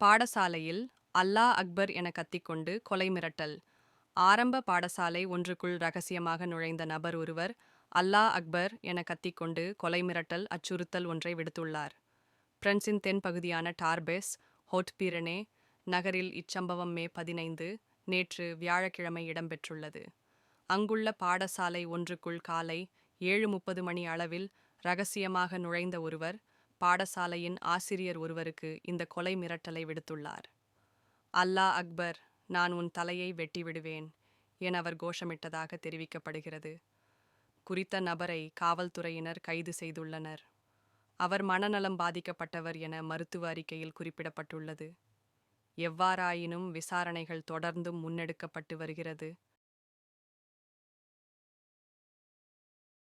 பாடசாலையில் அல்லா அக்பர் என கத்திக்கொண்டு கொலை மிரட்டல். ஆரம்ப பாடசாலை ஒன்றுக்குள் ரகசியமாக நுழைந்த நபர் ஒருவர் அல்லா அக்பர் என கத்திக்கொண்டு கொலை மிரட்டல் அச்சுறுத்தல் ஒன்றை விடுத்துள்ளார். பிரென்சின் தென் பகுதியான டார்பெஸ் ஹோட்பீரனே நகரில் இச்சம்பவம் மே பதினைந்து நேற்று வியாழக்கிழமை இடம்பெற்றுள்ளது. அங்குள்ள பாடசாலை ஒன்றுக்குள் காலை ஏழு முப்பது மணி அளவில் ரகசியமாக நுழைந்த ஒருவர் பாடசாலையின் ஆசிரியர் ஒருவருக்கு இந்த கொலை மிரட்டலை விடுத்துள்ளார். அல்லா அக்பர் நான் உன் தலையை வெட்டிவிடுவேன் என அவர் கோஷமிட்டதாக தெரிவிக்கப்படுகிறது. குறித்த நபரை காவல்துறையினர் கைது செய்துள்ளனர். அவர் மனநலம் பாதிக்கப்பட்டவர் என மருத்துவ அறிக்கையில் குறிப்பிடப்பட்டுள்ளது. எவ்வாறாயினும் விசாரணைகள் தொடர்ந்தும் முன்னெடுக்கப்பட்டு வருகிறது.